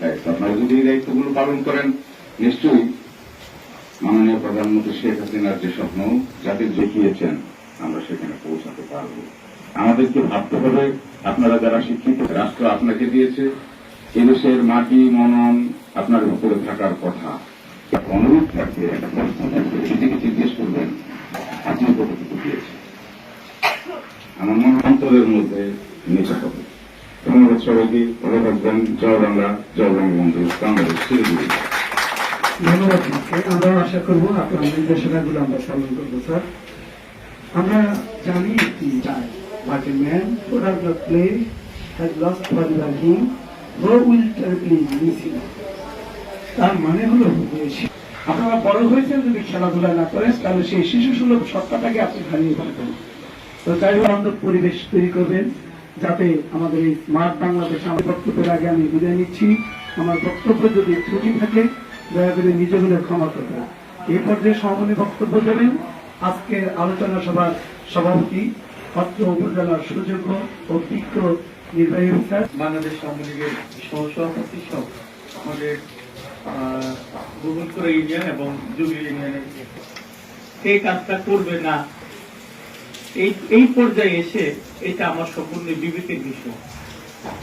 দায়িত্ব। আপনারা যদি এই দায়িত্বগুলো পালন করেন, নিশ্চয়ই মাননীয় প্রধানমন্ত্রী শেখ হাসিনার যে স্বপ্ন, যাকে দেখিয়েছেন, আমরা সেখানে পৌঁছাতে পারব। আমাদেরকে ভাবতে হবে, আপনারা যারা শিক্ষিত, রাষ্ট্র আপনাকে দিয়েছে, এদেশের মাটি, মনন আপনার উপরে থাকার কথা। অনুরোধ থাকবে একটা জিজ্ঞেস করবেন, আপনি কতটুকু দিয়েছে আমার মনে অন্তরের মধ্যে নিতে হবে ধন্যবাদ সবাইকে ভালো থাকবেন জয় বাংলা জয় শিলিগুড়ি ধন্যবাদ আমরা আশা করব আপনার নির্দেশনাগুলো আমরা পালন করব স্যার আমরা জানি কি চাই who does not play has lost what was him, who will terribly তার মানে হলো আপনারা বড় হয়েছেন যদি খেলাধুলা না করেন তাহলে সেই শিশু সুলভ সত্তাটাকে আপনি হারিয়ে ফেলবেন তো হোক বান্ধব পরিবেশ তৈরি করবেন যাতে আমাদের এই স্মার্ট বাংলাদেশ আমার বক্তব্যের আগে আমি বিদায় নিচ্ছি। আমার বক্তব্য যদি ত্রুটি থাকে, দয়া করে নিজ বলে ক্ষমা করবেন এই পর্যায়ে সমাপনী বক্তব্য দেবেন। আজকের আলোচনা সভার সভাপতি অত্র উপজেলার সুযোগ্য ও বিজ্ঞ নির্বাহী অফিসার। বাংলাদেশ আওয়ামী লীগের সহসভাপতি সহ আমাদের গোবলপুরা ইউনিয়ন এবং জুগলি ইউনিয়নের। এই কাজটা করবে না এই এই পর্যায়ে এসে এটা আমার সম্পূর্ণ বিবেকের বিষয়।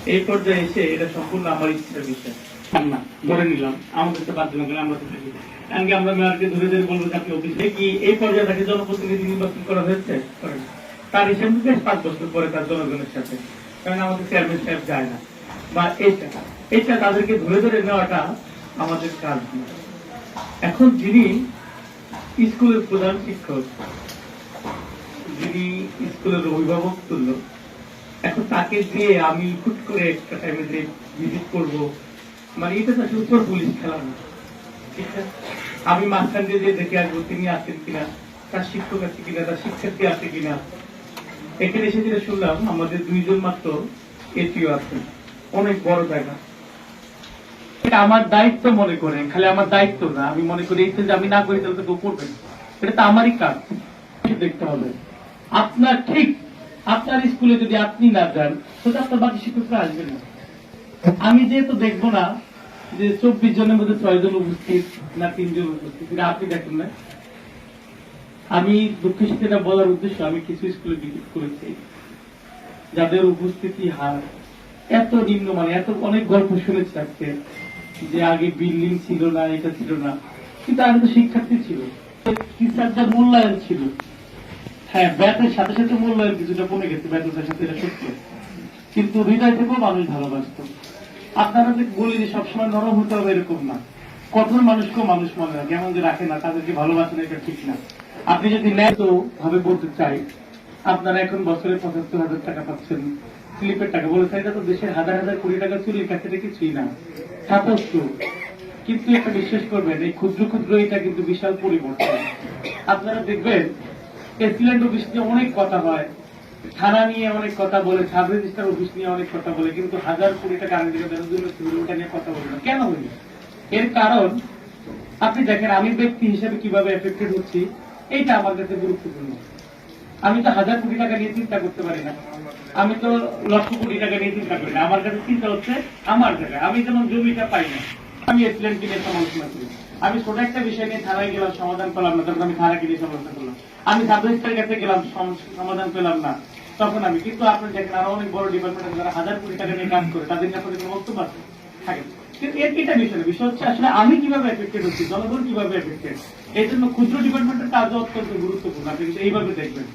এই পর্যায়ে এসে এটা সম্পূর্ণ আমার ইচ্ছার বিষয়। ধরে নিলাম। আমাদের তো দিলাম আমরা তো থাকি। আমরা মেয়রকে ধরে ধরে বলব অফিসে। কি, এই পর্যায়ে তাকে জনপ্রতিনিধি নির্বাচন করা হয়েছে? তার পাঁচ বছর পরে তার জনগণের সাথে। কারণ আমাদের চেয়ারম্যান সাহেব যায় না। বা এইটা এইটা তাদেরকে ধরে ধরে নেওয়াটা আমাদের কাজ এখন যিনি স্কুলের প্রধান শিক্ষক যিনি স্কুলের অভিভাবক তুল্য এখন তাকে দিয়ে আমি হুট করে একটা টাইমে যে ভিজিট করব মানে এটা তো আসলে পুলিশ খেলা না ঠিক আছে? আমি মাঝখান দিয়ে যে দেখে আসব তিনি আছেন কিনা, তার শিক্ষক আছে কিনা, তার শিক্ষার্থী আছে কিনা। এখানে এসে যেটা শুনলাম, আমাদের দুইজন মাত্র এটিও আছেন। অনেক বড় জায়গা। এটা আমার দায়িত্ব মনে করেন, খালি আমার দায়িত্ব না। আমি মনে করি এই যে আমি না করি, তাহলে তো করবেন এটা তো আমারই কাজ। দেখতে হবে। আপনার ঠিক আপনার স্কুলে যদি আপনি না যান, তো আপনার বাকি শিক্ষকরা আসবে না। আমি যেহেতু দেখব না যে চব্বিশ জনের মধ্যে ছয় জন উপস্থিত না তিনজন উপস্থিত আপনি দেখেন না। আমি দুঃখ সেটা বলার উদ্দেশ্য আমি কিছু স্কুলে ভিজিট করেছি। যাদের উপস্থিতি হার এত নিম্ন মানে এত অনেক গল্প শুনেছি আজকে যে আগে বিল্ডিং ছিল না, এটা ছিল না। কিন্তু আগে তো শিক্ষার্থী ছিল। টিচারদের মূল্যায়ন ছিল। হ্যাঁ সাথে সাথে মূল্যায়ন কিছুটা কমে গেছে সাথে, এটা সত্য। কিন্তু হৃদয় থেকেও মানুষ ভালোবাসত। আপনারা বলি যে সবসময় নরম হতে হবে এরকম না। কঠোর মানুষকেও মানুষ মনে হয়, যেমন যে রাখে না, তাদেরকে ভালোবাসেন এটা ঠিক না। আপনি যদি ন্যায় ভাবে বলতে চাই, আপনারা এখন বছরে পঁচাত্তর হাজার টাকা পাচ্ছেন। স্লিপের টাকা বলেছেন, এটা তো দেশের হাজার হাজার কোটি টাকা চুরির কাছে এটা না। সাতাত্ত কিন্তু একটা বিশ্বাস করবেন, এই ক্ষুদ্র ক্ষুদ্র এটা কিন্তু বিশাল পরিবর্তন। আপনারা দেখবেন প্রেসিডেন্ট অফিস নিয়ে অনেক কথা হয়। থানা নিয়ে অনেক কথা বলে, সাব রেজিস্টার অফিস নিয়ে অনেক কথা বলে, কিন্তু হাজার কোটি টাকা আগে দিকে ওটা নিয়ে কথা বলে না। কেন হইনি এর কারণ, আপনি দেখেন, আমি ব্যক্তি হিসেবে কীভাবে এফেক্টেড হচ্ছি, এইটা আমার কাছে গুরুত্বপূর্ণ। আমি তো হাজার কোটি টাকা নিয়ে চিন্তা করতে পারি না। আমি তো লক্ষ কোটি টাকা নিয়ে চিন্তা করি না। আমার কাছে চিন্তা হচ্ছে আমার জায়গায়। আমি যেমন জমিটা পাই না আমি এসিলেন্টকে নিয়ে সমালোচনা করি আমি ছোট একটা বিষয় নিয়ে থানায় গেলাম, সমাধান করলাম না। তখন আমি থানাকে নিয়ে সমালোচনা করলাম। আমি সাব রেজিস্ট্রার কাছে গেলাম সমাধান পেলাম না। তখন আমি কিন্তু আপনি দেখেন আরও অনেক বড় ডিপার্টমেন্ট যারা হাজার কোটি টাকা নিয়ে কাজ করে। তাদের নিয়ে কোনো বক্তব্য আছে? থাকে কিন্তু এর এটা বিষয় বিষয় হচ্ছে আসলে আমি কীভাবে এফেক্টেড হচ্ছি? জনগণ কীভাবে এফেক্টেড এই জন্য ক্ষুদ্র ডিপার্টমেন্টের কাজও অত্যন্ত গুরুত্বপূর্ণ। আপনি এইভাবে দেখবেন।